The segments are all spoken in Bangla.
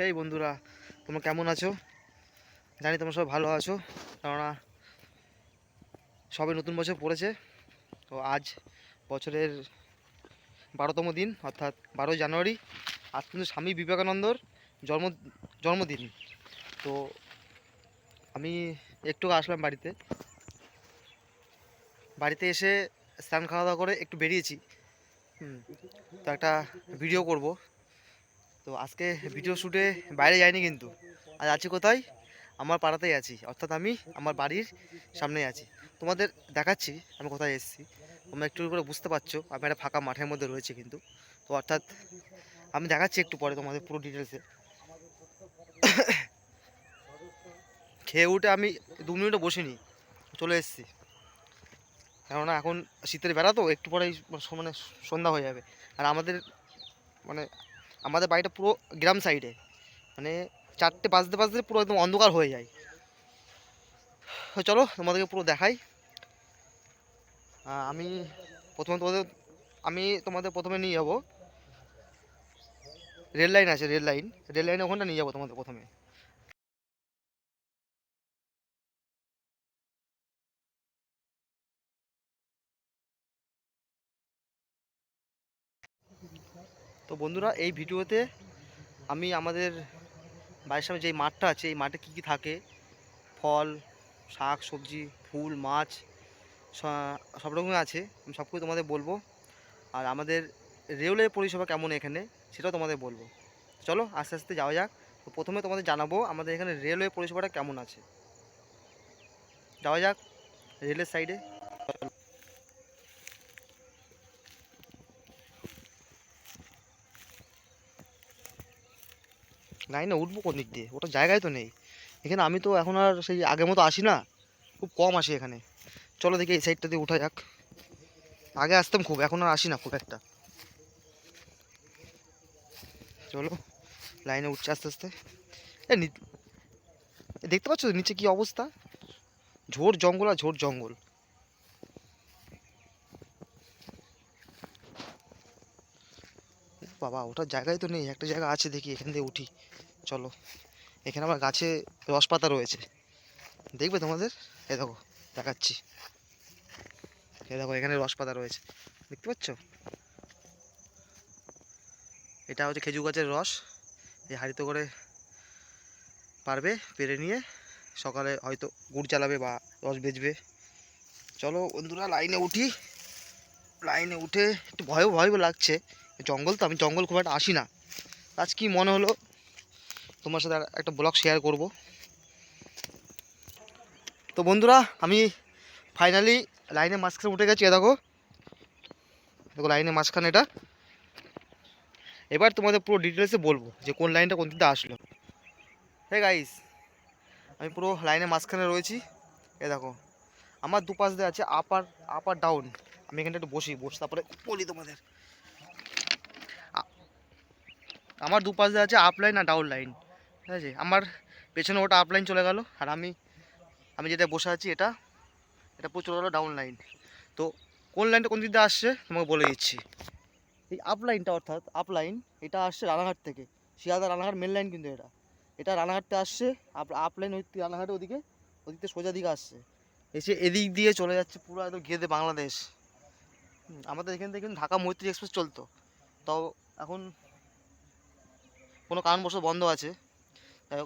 হেই বন্ধুরা, তোমরা কেমন আছো? জানি তোমরা সব ভালো আছো, কেননা সবে নতুন বছর পড়েছে, তো আজ বছরের বারোতম দিন, অর্থাৎ বারোই জানুয়ারি। আজ কিন্তু স্বামী বিবেকানন্দর জন্ম, জন্মদিন। তো আমি একটু আসলাম বাড়িতে। বাড়িতে এসে স্নান খাওয়া দাওয়া করে একটু বেরিয়েছি। তো একটা ভিডিও করব। তো আজকে ভিডিও শ্যুটে বাইরে যাইনি কিন্তু। আজ আছি কোথায়? আমার পাড়াতেই আছি। অর্থাৎ আমি আমার বাড়ির সামনেই আছি। তোমাদের দেখাচ্ছি, আমি কোথায় এসেছি। তোমরা একটু করে বুঝতে পারছ, আমি একটা ফাঁকা মাঠের মধ্যে রয়েছে কিন্তু। তো অর্থাৎ আমি দেখাচ্ছি একটু পরে তোমাদের পুরো ডিটেলসে খেয়ে উঠে আমি দু মিনিটও বসিনি, চলে এসেছি। কেননা এখন শীতের বেলা তো, একটু পরেই মানে সন্ধ্যা হয়ে যাবে। আর আমাদের মানে আমাদের বাড়িটা পুরো গ্রাম সাইডে মানে চারটে বাজতে বাজতে পুরো একদম অন্ধকার হয়ে যায়। চলো তোমাদেরকে পুরো দেখাই। আমি প্রথমে তোমাদের, আমি তোমাদের প্রথমে নিয়ে যাব। রেল লাইন আছে, রেল লাইন। রেল লাইনে ওখানটা নিয়ে যাব তোমাদের প্রথমে। তো বন্ধুরা, এই ভিডিওতে আমি আমাদের বাড়ির সামনে যেই মাঠটা আছে, এই মাঠে কী কী থাকে? ফল, শাক, সবজি, ফুল, মাছ সব রকমই আছে। আমি সব কিছু তোমাদের বলব। আর আমাদের রেলের পরিষেবা কেমন এখানে, সেটাও তোমাদের বলব। চলো, আস্তে আস্তে যাওয়া যাক। তো প্রথমে তোমাদের জানাব আমাদের এখানে রেলওয়ে পরিষেবাটা কেমন আছে। যাওয়া যাক রেলের সাইডে লাইনে উঠবো কোন দিক দিয়ে? ওটা জায়গায় তো নেই। এখানে আমি তো এখন আর সেই আগের মতো আসি না। খুব কম আসি এখানে। চলো দেখি এই সাইডটা দিয়ে উঠা যাক। আগে আসতাম খুব, এখন আর আসি না খুব একটা। চলো লাইনে উঠছে আস্তে আস্তে। দেখতে পাচ্ছ নিচে কি অবস্থা? ঝোড় জঙ্গল আর ঝোড় জঙ্গল। বাবা, ওটার জায়গায় তো নেই, একটা জায়গা আছে দেখি, এখান দিয়ে উঠি। চলো, এখানে আমার গাছে রস পাতা রয়েছে। দেখবে তোমাদের? এ দেখো, দেখাচ্ছি। এ দেখো, এখানে রস পাতা রয়েছে। দেখতে পাচ্ছ? এটা হচ্ছে খেজুর গাছের রস। এই হাঁড়িতে করে পারবে, পেরে নিয়ে সকালে হয়তো গুড় চালাবে বা রস বেচবে। চলো বন্ধুরা, লাইনে উঠি। লাইনে উঠে একটু ভয়ও ভয়ও লাগছে। জঙ্গল তো, আমি জঙ্গল খুব একটা আসি না। আজ কি মনে হলো, তোমার সাথে একটা ব্লগ শেয়ার করব। তো বন্ধুরা, আমি ফাইনালি লাইনের মাঝখানে উঠে গেছি দেখো। দেখো লাইনের মাঝখানে এটা। এবার তোমাদের পুরো ডিটেলসে বলব যে কোন লাইনটা কোন দিকটা আসলো। হে গাইস আমি পুরো লাইনের মাঝখানে রয়েছি, এ দেখো। আমার দুপাশ দিয়ে আছে আপ আর আপ আর ডাউন আমি এখানটা একটু বসি, বসে তারপরে বলি তোমাদের। আমার দুপাশ আছে আপলাইন আর ডাউন লাইন ঠিক আছে? আমার পেছনে ওটা আপ লাইন চলে গেল, আর আমি আমি যেটা বসে আছি এটা এটা পুরো চলে গেলো ডাউন লাইন তো কোন লাইনটা কোন দিক দিয়ে আসছে, তোমাকে বলে দিচ্ছি। এই আপ লাইনটা অর্থাৎ আপলাইন এটা আসছে রানাঘাট থেকে। শিয়ালদা রানাঘাট মেন লাইন কিন্তু এটা। এটা রানাঘাটতে আসছে আপ আপ লাইন ওই রানাঘাটে ওদিকে, ওদিক সোজা দিকে আসছে। এসে এদিক দিয়ে চলে যাচ্ছে পুরো একদম গেদে বাংলাদেশ। আমাদের এখান থেকে ঢাকা মৈত্রী এক্সপ্রেস চলতো। তো এখন কোনো কারণবশত বন্ধ আছে।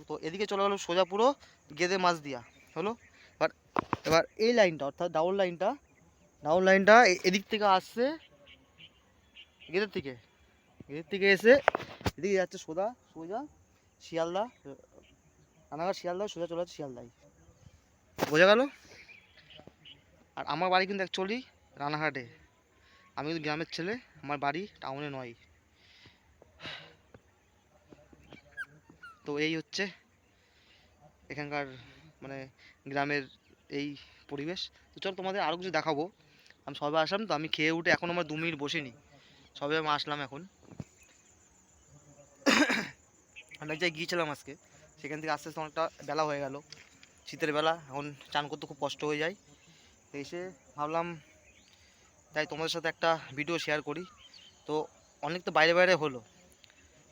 তো এদিকে চলে গেলো সোজা পুরো গেদে মাছ দিয়া হলো? এবার এবার এই লাইনটা, অর্থাৎ ডাউন লাইনটা ডাউন লাইনটা এদিক থেকে আসছে গেদের থেকে। গেদের থেকে এসে এদিকে যাচ্ছে সোজা সোজা শিয়ালদা রানাঘাট শিয়ালদা, সোজা চলে যাচ্ছে শিয়ালদাই। বোঝা গেল? আর আমার বাড়ি কিন্তু অ্যাকচুয়ালি রানাঘাটে। আমি কিন্তু গ্রামের ছেলে, আমার বাড়ি টাউনে নয়। তো এই হচ্ছে এখানকার মানে গ্রামের এই পরিবেশ। তো চল তোমাদের আরও কিছু দেখাবো। আমি সবে আসলাম তো, আমি খেয়ে উঠে এখন আমার দু মিনিট বসিনি। সবে আমি আসলাম এখন। এক জায়গায় গিয়েছিলাম আজকে, সেখান থেকে আস্তে আস্তে অনেকটা বেলা হয়ে গেল। শীতের বেলা, এখন চান করতে খুব কষ্ট হয়ে যায়। এসে ভাবলাম, তাই তোমাদের সাথে একটা ভিডিও শেয়ার করি। তো অনেক তো বাইরে বাইরে হলো।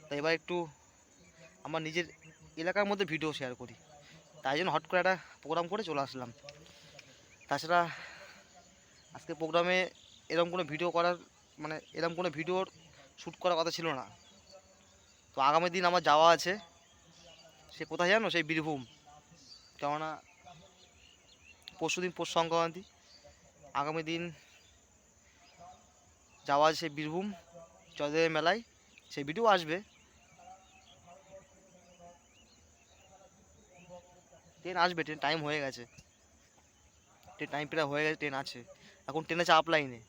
তাই এবার একটু আমার নিজের এলাকার মধ্যে ভিডিও শেয়ার করি। তাই জন্য হট করে একটা প্রোগ্রাম করে চলে আসলাম। তাছাড়া আজকে প্রোগ্রামে এরকম কোনো ভিডিও করার মানে এরকম কোনো ভিডিওর শ্যুট করার কথা ছিল না। তো আগামী দিন আমার যাওয়া আছে। সে কোথায় জানো? সেই বীরভূম। কেননা পরশু দিন পৌষ সংক্রান্তি। আগামী দিন যাওয়া আছে বীরভূম, জয়দেবের মেলায়। সেই ভিডিও আসবে। ট্রেন আসবে ট্রেন টাইম হয়ে গেছে। ট্রেন টাইম প্রায় হয়ে গেছে ট্রেন আছে। এখন ট্রেনে চাপ লাইনে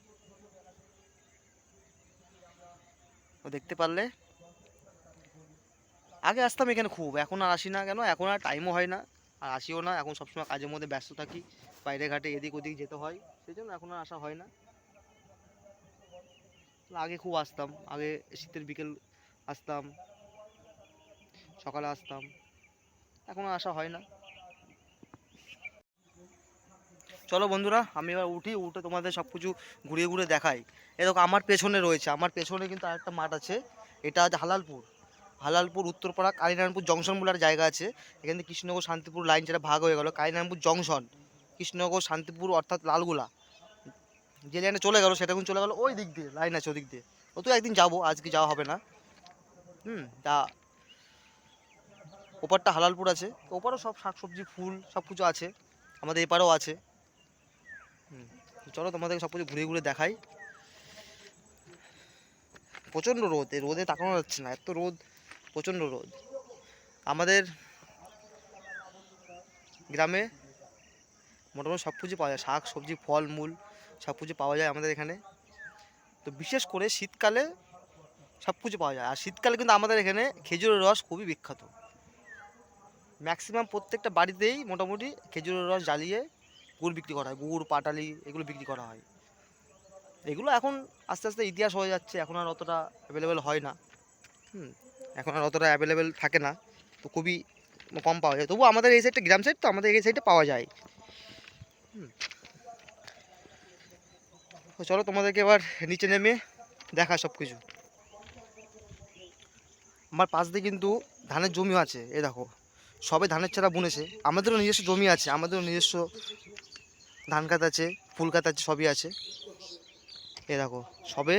ও দেখতে পারলে? আগে আসতাম এখানে খুব, এখন আর আসি না কেন? এখন আর টাইমও হয় না। আর আসিও না, এখন সবসময় কাজের মধ্যে ব্যস্ত থাকি। বাইরে ঘাটে এদিক ওদিক যেতে হয়, সেই জন্য এখন আর আসা হয় না। আগে খুব আসতাম, আগে শীতের বিকেল আসতাম, সকালে আসতাম। এখন আসা হয় না। চলো বন্ধুরা, আমি এবার উঠি, উঠে তোমাদের সব কিছু ঘুরিয়ে ঘুরে দেখাই এরকম আমার পেছনে রয়েছে, আমার পেছনে কিন্তু আরেকটা মাঠ আছে, এটা আছে হালালপুর। হালালপুর উত্তরপাড়া কালীনারায়ণপুর জংশন বলে একটা জায়গা আছে। এখান কৃষ্ণনগর, শান্তিপুর লাইন যেটা ভাগ হয়ে গেল, কালীনারায়ণপুর জংশন। কৃষ্ণনগর, শান্তিপুর, অর্থাৎ লালগুলা। যে লাইনে চলে গেল, সেটা এখন চলে গেলো ওই দিক দিয়ে লাইন আছে ওদিক দিয়ে। ও তো একদিন যাব, আজকে যাওয়া হবে না। হুম, তা ওপারটা হালালপুর আছে ওপারও সব শাকসবজি, ফুল সব কিছু আছে, আমাদের এপারেও আছে। চলো তোমাদেরকে সব কিছু ঘুরে ঘুরে দেখাই। প্রচণ্ড রোদ, এই রোদে তাকানো যাচ্ছে না, এত রোদ, প্রচণ্ড রোদ। আমাদের গ্রামে মোটামুটি সব কিছু পাওয়া যায়, শাক, সবজি, ফল, মূল সব কিছু পাওয়া যায় আমাদের এখানে। তো বিশেষ করে শীতকালে সব কিছু পাওয়া যায়, আর শীতকালে কিন্তু আমাদের এখানে খেজুরের রস খুবই বিখ্যাত। ম্যাক্সিমাম প্রত্যেকটা বাড়িতেই মোটামুটি খেজুরের রস জ্বালিয়ে গুড় বিক্রি করা হয়, গুড়, পাটালি এগুলো বিক্রি করা হয়। এগুলো এখন আস্তে আস্তে ইতিহাস হয়ে যাচ্ছে, এখন আর অতটা অ্যাভেলেবেল হয় না। হুম, এখন আর অতটা অ্যাভেলেবেল থাকে না, তো খুবই কম পাওয়া যায়। তবু আমাদের এই সাইডটা গ্রাম সাইড তো, আমাদের এই সাইডে পাওয়া যায়। হুম চলো তোমাদেরকে এবার নিচে নেমে দেখা সব কিছু আমার পাশ দিয়ে কিন্তু ধানের জমিও আছে এ দেখো। সবে ধানের চারা বুনেছে। আমাদেরও নিজস্ব জমি আছে, আমাদেরও নিজস্ব ধান খাত আছে, ফুল খাত আছে, সবই আছে। এ দেখো, সবে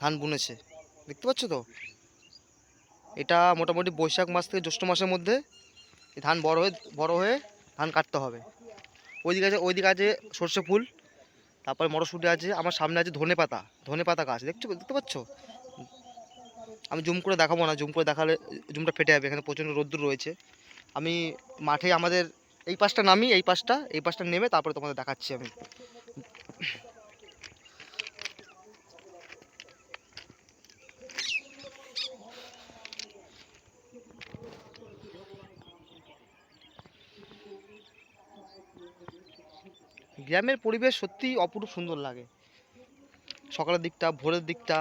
ধান বুনেছে। দেখতে পাচ্ছ তো? এটা মোটামুটি বৈশাখ মাস থেকে জ্যৈষ্ঠ মাসের মধ্যে ধান বড় হয়ে বড় হয়ে ধান কাটতে হবে। ওইদিকে আছে ওইদিকে আছে সর্ষে ফুল, তারপরে মটরশুঁটি আছে, আমার সামনে আছে ধনে পাতা ধনে পাতা গাছ। দেখছ, দেখতে পাচ্ছ? আমি জুম করে দেখাবো না, জুম করে দেখালে জুমটা ফেটে যাবে, এখানে প্রচণ্ড রোদ্দুর রয়েছে। আমি মাঠে আমাদের এই পাশটা নামি, এই পাশটা এই পাশটা নেমে তারপরে তোমাদের দেখাচ্ছি আমি। গ্রামের পরিবেশ সত্যিই অপরূপ সুন্দর লাগে। সকালের দিকটা, ভোরের দিকটা,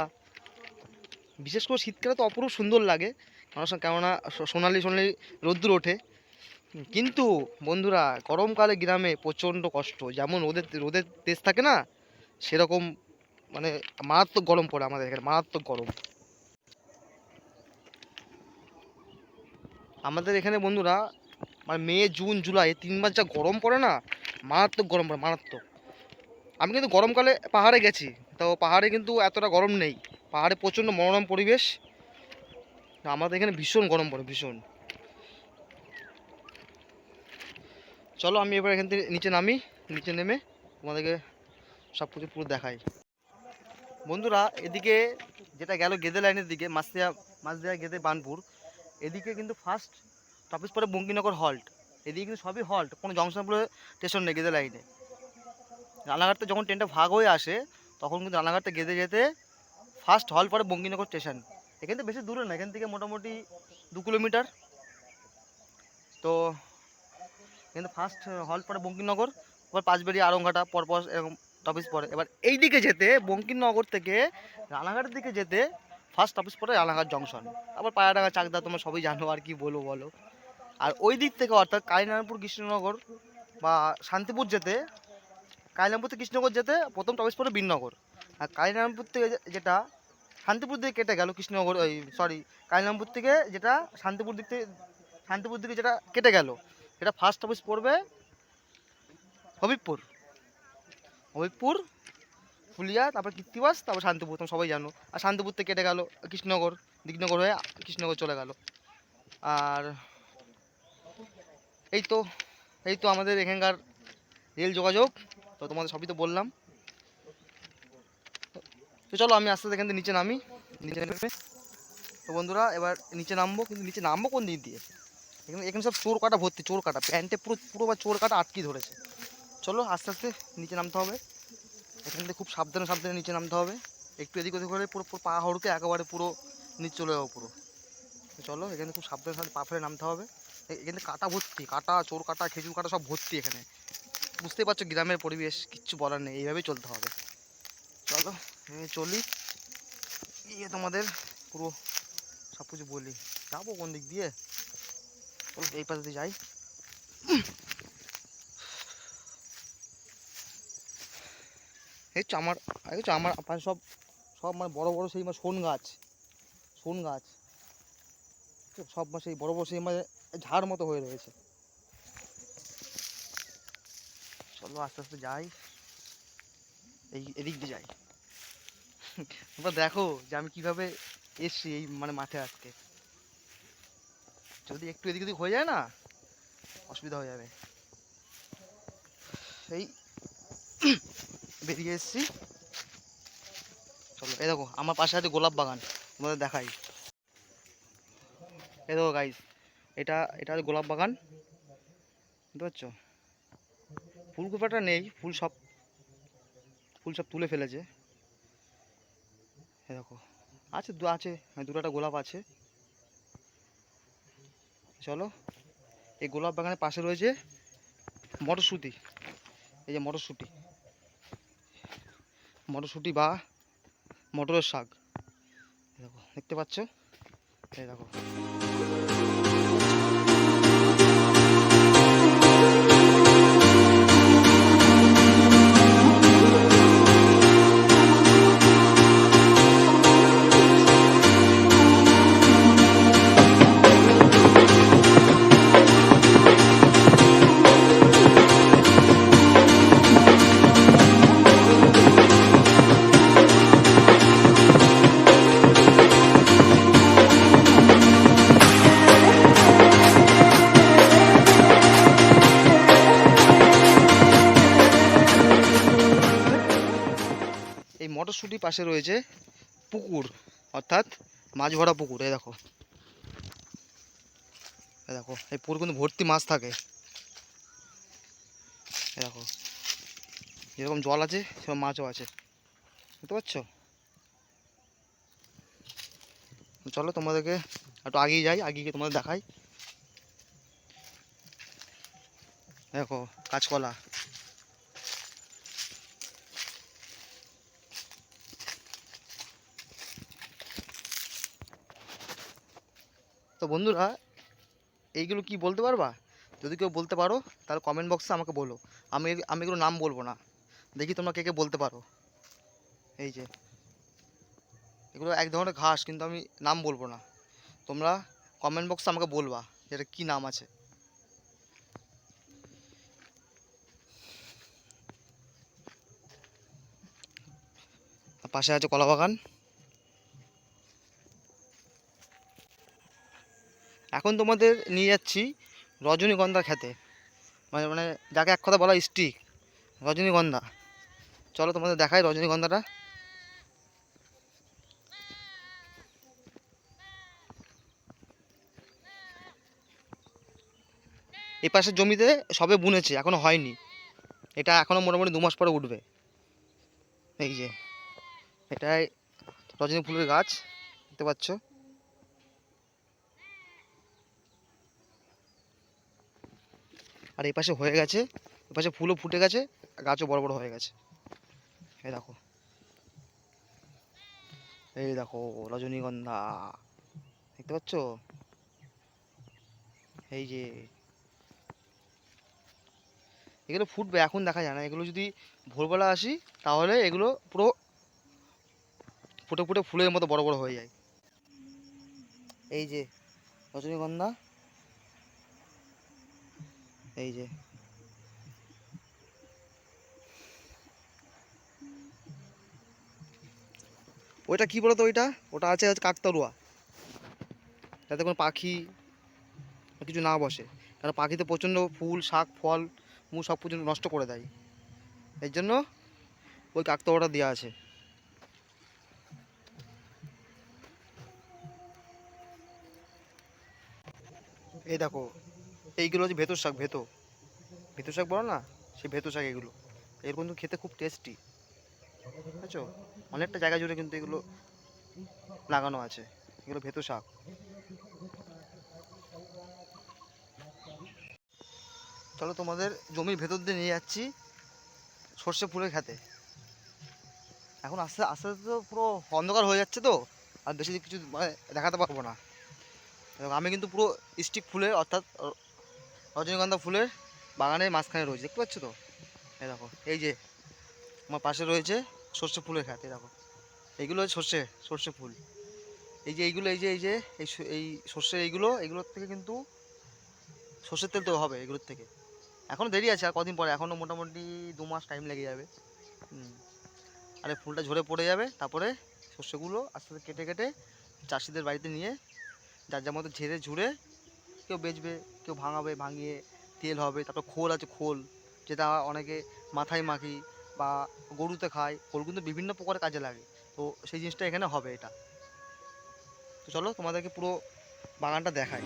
বিশেষ করে শীতকালে তো অপরূপ সুন্দর লাগে। কেননা সোনালি সোনালি রোদ্দুর ওঠে। কিন্তু বন্ধুরা, গরমকালে গ্রামে প্রচণ্ড কষ্ট। যেমন রোদের রোদের তেজ থাকে না, সেরকম মানে মারাত্মক গরম পড়ে আমাদের এখানে, মারাত্মক গরম। আমাদের এখানে বন্ধুরা মানে মে, জুন, জুলাই তিন মাস যা গরম পড়ে না, মারাত্মক গরম পড়ে, মারাত্মক। আমি কিন্তু গরমকালে পাহাড়ে গেছি তো পাহাড়ে কিন্তু এতটা গরম নেই। পাহাড়ে প্রচণ্ড মনোরম পরিবেশ। আমাদের এখানে ভীষণ গরম পড়ে, ভীষণ। চলো আমি এবার এখান থেকে নিচে নামি, নিচে নেমে তোমাদেরকে সব কিছু পুরো দেখাই। বন্ধুরা, এদিকে যেটা গেল গেদে লাইনের দিকে মাসদিয়া মাসদিয়া গেদে বানপুর, এদিকে কিন্তু ফার্স্ট টপিস পরে বঙ্কিনগর হল্ট এদিকে কিন্তু সবই হল্ট কোনো জংশন বলে স্টেশন নেই গেদে লাইনে। রানাঘাটতে যখন ট্রেনটা ভাগ হয়ে আসে, তখন কিন্তু রানাঘাটতে গেদে যেতে ফার্স্ট হল পরে বঙ্কিনগর স্টেশন এখান থেকে বেশি দূরে না, এখান থেকে মোটামুটি দু কিলোমিটার। তো কিন্তু ফার্স্ট হল পরে বঙ্কিমনগর, এবার পাঁচবেড়ি আরংঘাটা পরপর এরকম টপিস পরে। এবার এই দিকে যেতে বঙ্কিমনগর থেকে রানাঘাটের দিকে যেতে ফার্স্ট অফিস পরে রানাঘাট জংশন আবার পায়াডাঙ্গা, চাকদা, তোমরা সবই জানো আর কি বলো বলো। আর ওই দিক থেকে অর্থাৎ কালীনারায়ণপুর, কৃষ্ণনগর বা শান্তিপুর যেতে, কালীনারায়ণপুর থেকে কৃষ্ণনগর যেতে প্রথম টপিস পরে বীরনগর আর কালীনারায়ণপুর থেকে যেটা শান্তিপুর দিকে কেটে গেল কৃষ্ণনগর, ওই সরি কালিরামপুর থেকে যেটা শান্তিপুর দিক থেকে, শান্তিপুর দিকে যেটা কেটে গেল। এটা ফার্স্ট অফিস পড়বে হবিবপুর। হবিবপুর, ফুলিয়া, তারপর কীর্তিবাস, তারপর শান্তিপুর, তোমরা সবাই জানো। আর শান্তিপুর থেকে কেটে গেল কৃষ্ণনগর দিকনগর হয়ে কৃষ্ণনগর চলে গেল। আর এই তো এই তো আমাদের এখানকার রেল যোগাযোগ। তো তোমাদের সবই তো বললাম। তো চলো আমি আস্তে আস্তে এখান থেকে নিচে নামি। নিচে নেমে। তো বন্ধুরা, এবার নিচে নামবো, কিন্তু নিচে নামবো কোন দিক দিয়ে? এখানে এখানে সব চোর কাটা ভর্তি, চোর কাটা। প্যান্টে পুরো পুরো বা চোর কাটা আটকে ধরেছে। চলো আস্তে আস্তে নিচে নামতে হবে। এখান থেকে খুব সাবধানে সাবধানে নিচে নামতে হবে। একটু এদিক ওদিক করে পুরো পুরো পা হড়কে একেবারে পুরো নিচে চলে যাব পুরো। চলো এখানে খুব সাবধানে সাবধানে পা ফেলে নামতে হবে। এখানে কাটা ভর্তি, কাটা, চোর কাটা, খেজুর কাটা সব ভর্তি এখানে। বুঝতেই পারছ গ্রামের পরিবেশ, কিচ্ছু বলার নেই, এইভাবেই চলতে হবে। চলো চলি। ইয়ে তোমাদের পুরো সব কিছু বলি। যাব কোন দিক দিয়ে? চলো এই পাশ দিয়ে যাই। এই হচ্ছে আমার, এই আমার পাশে সব সব মানে বড় বড় সেই মানে শোন গাছ শোন গাছ। সব মানে সেই বড় বড় সেই মানে ঝাড় মতো হয়ে রয়েছে। চলো আস্তে আস্তে যাই। এই, এদিক দিয়ে যাই। তোমরা দেখো যে আমি কীভাবে এসছি এই মানে মাঠে আজকে। যদি একটু এদিক ওদিক হয়ে যায় না অসুবিধা হয়ে যাবে। এই বেরিয়ে এসছি। চলো এই দেখো আমার পাশে আছে গোলাপ বাগান তোমাদের দেখাই। এই দেখো গাইস এটা এটা গোলাপ বাগান। বুঝতে পারছ? ফুল নেই ফুল সব ফুল সব তুলে ফেলেছে। দেখো আছে দু আছে হ্যাঁ, দুটো একটা গোলাপ আছে। চলো, এই গোলাপ বাগানের পাশে রয়েছে মটরশুঁটি। এই যে মটরশুঁটি। মটরশুঁটি বা মটরের শাক। দেখো, দেখতে পাচ্ছ? এই দেখো। পাশে রয়েছে পুকুর, অর্থাৎ মাছ ভরা পুকুর, এই দেখো। দেখো, এই পুকুর কিন্তু ভর্তি মাছ থাকে। দেখো, যেরকম জল আছে, সেরকম মাছও আছে। বুঝতে পারছ চলো তোমাদেরকে একটু আগিয়ে যাই, আগিয়ে গিয়ে তোমাদের দেখাই। দেখো, কাঁচকলা। বন্ধুরা, এইগুলো কি বলতে পারবা? যদি কেউ বলতে পারো, তাহলে কমেন্ট বক্সে আমাকে বলো। আমি আমি এগুলো নাম বলব না। দেখি তোমরা কে কে বলতে পারো। এই যে, এগুলো এক ধরনের ঘাস, কিন্তু আমি নাম বলব না। তোমরা কমেন্ট বক্সে আমাকে বলবা এটা কী নাম আছে। পাশে আছে কলা বাগান এখন তোমাদের নিয়ে যাচ্ছি রজনীগন্ধা খেতে মানে মানে যাকে এক কথা বলা স্টিক, রজনীগন্ধা। চলো তোমাদের দেখাই রজনীগন্ধাটা। এই পাশের জমিতে সবে বুনেছে, এখনও হয়নি। এটা এখনও মোটামুটি দু মাস পরে উঠবে। এই যে, এটাই রজনী ফুলের গাছ, দেখতে পাচ্ছ? আর এই পাশে হয়ে গেছে এই পাশে ফুলও ফুটে গেছে, গাছও বড় বড় হয়ে গেছে। এই দেখো। এই দেখো, রজনীগন্ধা। দেখতে পাচ্ছ? এই যে। এগুলো ফুটবে, এখন দেখা যায় না। এগুলো যদি ভোরবেলা আসি, তাহলে এগুলো পুরো ফুটে ফুটে ফুলের মতো বড় বড় হয়ে যায়। এই যে, রজনীগন্ধা। এই যে। ওইটা কি বলতো ওইটা? ওটা আছে হচ্ছে কাকতারুয়া যাতে কোনো পাখি কিছু না বসে। কারণ পাখিতে প্রচণ্ড ফুল, শাক, ফল মু সব পর্যন্ত নষ্ট করে দেয়। এর জন্য ওই কাকতারুয়াটা দেওয়া আছে। এই দেখো এইগুলো হচ্ছে ভেতর শাক ভেতো ভেতর শাক বলো না, সেই ভেতর শাক এগুলো। এগুলো কিন্তু খেতে খুব টেস্টি বুঝছ? অনেকটা জায়গা জুড়ে কিন্তু এগুলো লাগানো আছে। এগুলো ভেতর শাক। চলো তোমাদের জমির ভেতর দিয়ে নিয়ে যাচ্ছি সর্ষে ফুলের খেতে এখন আস্তে আস্তে আস্তে তো পুরো অন্ধকার হয়ে যাচ্ছে তো, আর বেশি কিছু মানে দেখাতে পারব না। আমি কিন্তু পুরো স্টিক ফুলের অর্থাৎ রজনীগন্ধা ফুলের বাগানের মাঝখানে রয়েছে। দেখতে পাচ্ছ তো? এই দেখো, এই যে আমার পাশে রয়েছে সর্ষে ফুলের খাত দেখো। এইগুলো সর্ষে সর্ষে ফুল। এই যে এইগুলো, এই যে এই যে, এই সর্ষে এইগুলো, এইগুলোর থেকে কিন্তু সর্ষের তেল তো হবে এগুলোর থেকে। এখনও দেরি আছে আর কদিন পরে এখনও মোটামুটি দু মাস টাইম লেগে যাবে। আর ফুলটা ঝরে পড়ে যাবে, তারপরে সর্ষেগুলো আস্তে আস্তে কেটে কেটে চাষিদের বাড়িতে নিয়ে, যার যার মতো ঝেড়ে ঝুড়ে কেউ বেচবে, কেউ ভাঙাবে, ভাঙিয়ে তেল হবে, তারপর খোল আছে, খোল, যেটা অনেকে মাথায় মাখি বা গরুতে খায়, খোল কিন্তু বিভিন্ন প্রকারের কাজে লাগে। তো সেই জিনিসটা এখানে হবে এটা। তো চলো তোমাদেরকে পুরো বাগানটা দেখাই।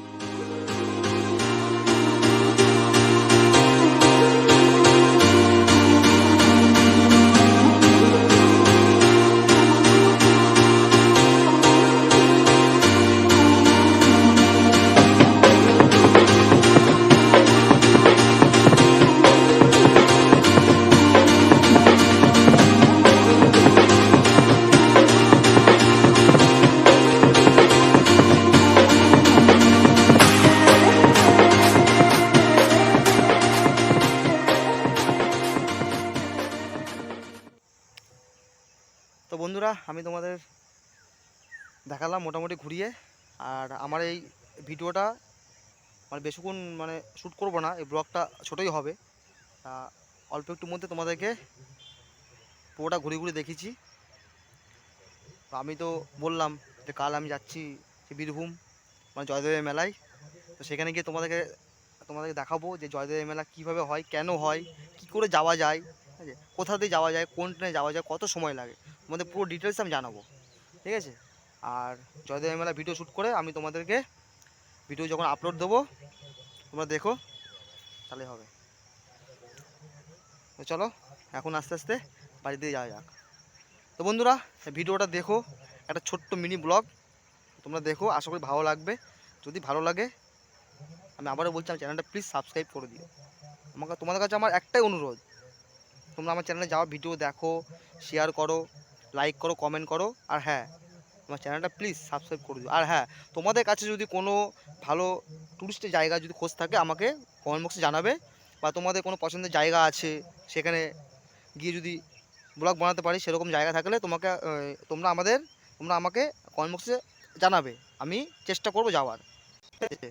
বন্ধুরা, আমি তোমাদের দেখালাম মোটামুটি ঘুরিয়ে, আর আমার এই ভিডিওটা মানে বেশিক্ষণ মানে শ্যুট করব না, এই ব্লগটা ছোটোই হবে। অল্প একটু মধ্যে তোমাদেরকে পুরোটা ঘুরে ঘুরে দেখিয়েছি। তো আমি তো বললাম যে কাল আমি যাচ্ছি বীরভূম মানে জয়দেবের মেলায়। তো সেখানে গিয়ে তোমাদেরকে তোমাদেরকে দেখাবো যে জয়দেবের মেলা কীভাবে হয়, কেন হয়, কি করে যাওয়া যায়। আছে? কোথা দিয়ে যাওয়া যায়, কোন ট্রেনে যাওয়া যায়, কত সময় লাগে? তোমাদের পুরো ডিটেলস আমি জানাব। ঠিক আছে? আর জয়দেব মেলা ভিডিও শ্যুট করে আমি তোমাদেরকে ভিডিও যখন আপলোড দেবো, তোমরা দেখো, তাহলে হবে। তো চলো, এখন আস্তে আস্তে বাড়ি দিয়ে যাওয়া যাক। তো বন্ধুরা, ভিডিওটা দেখো, একটা ছোট্ট মিনি ব্লগ তোমরা দেখো, আশা করি ভালো লাগবে। যদি ভালো লাগে, আমি আবারও বলছি, আমার চ্যানেলটা প্লিজ সাবস্ক্রাইব করে দিও। আমাকে তোমাদের কাছে আমার একটাই অনুরোধ তোমরা আমার চ্যানেলে যাওয়া ভিডিও দেখো শেয়ার করো লাইক করো কমেন্ট করো, আর হ্যাঁ আমার চ্যানেলটা প্লিজ সাবস্ক্রাইব করে দিও। আর হ্যাঁ তোমাদের কাছে যদি কোনো ভালো টুরিস্টের জায়গা যদি খোঁজ থাকে, আমাকে কমেন্ট বক্সে জানাবে, বা তোমাদের কোনো পছন্দের জায়গা আছে, সেখানে গিয়ে যদি ব্লগ বানাতে পারি, সেরকম জায়গা থাকলে তোমাকে তোমরা আমাদের, তোমরা আমাকে কমেন্ট বক্সে জানাবে। আমি চেষ্টা করব যাওয়ার। ঠিক আছে?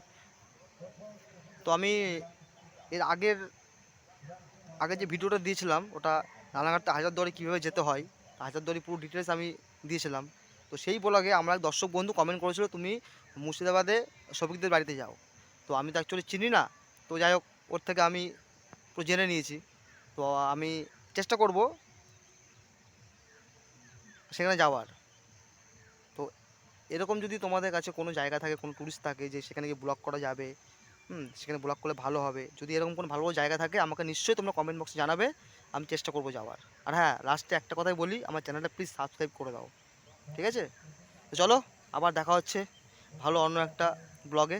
তো আমি এর আগের আগে যে ভিডিওটা দিয়েছিলাম, ওটা রানাঘাট হাজারদুয়ারি কীভাবে যেতে হয় হাজারদুয়ারি পুরো ডিটেলস আমি দিয়েছিলাম। তো সেই ব্লগে আমার দর্শক বন্ধু কমেন্ট করেছিল, তুমি মুর্শিদাবাদে শফিকদের বাড়িতে যাও। তো আমি তো অ্যাকচুয়ালি চিনি না, তো যাই হোক, ওর থেকে আমি পুরো জেনে নিয়েছি। তো আমি চেষ্টা করব সেখানে যাওয়ার। তো এরকম যদি তোমাদের কাছে কোনো জায়গা থাকে, কোনো টুরিস্ট থাকে যে সেখানে গিয়ে ব্লগ করা যাবে সেখানে ব্লগ করলে ভালো হবে। যদি এরকম কোনো ভালো জায়গা থাকে, আমাকে নিশ্চয়ই তোমরা কমেন্ট বক্সে জানাবে, আমি চেষ্টা করব যাওয়ার। আর হ্যাঁ লাস্টে একটা কথাই বলি, আমার চ্যানেলটা প্লিজ সাবস্ক্রাইব করে দাও। ঠিক আছে? তো চলো, আবার দেখা হচ্ছে ভালো অন্য একটা ব্লগে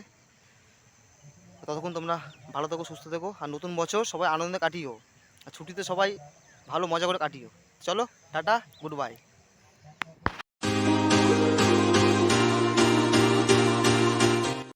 ততক্ষণ তোমরা ভালো থেকো, সুস্থ থেকো, আর নতুন বছর সবাই আনন্দে কাটিও। আর ছুটিতে সবাই ভালো মজা করে কাটিও। চলো, টাটা গুড বাই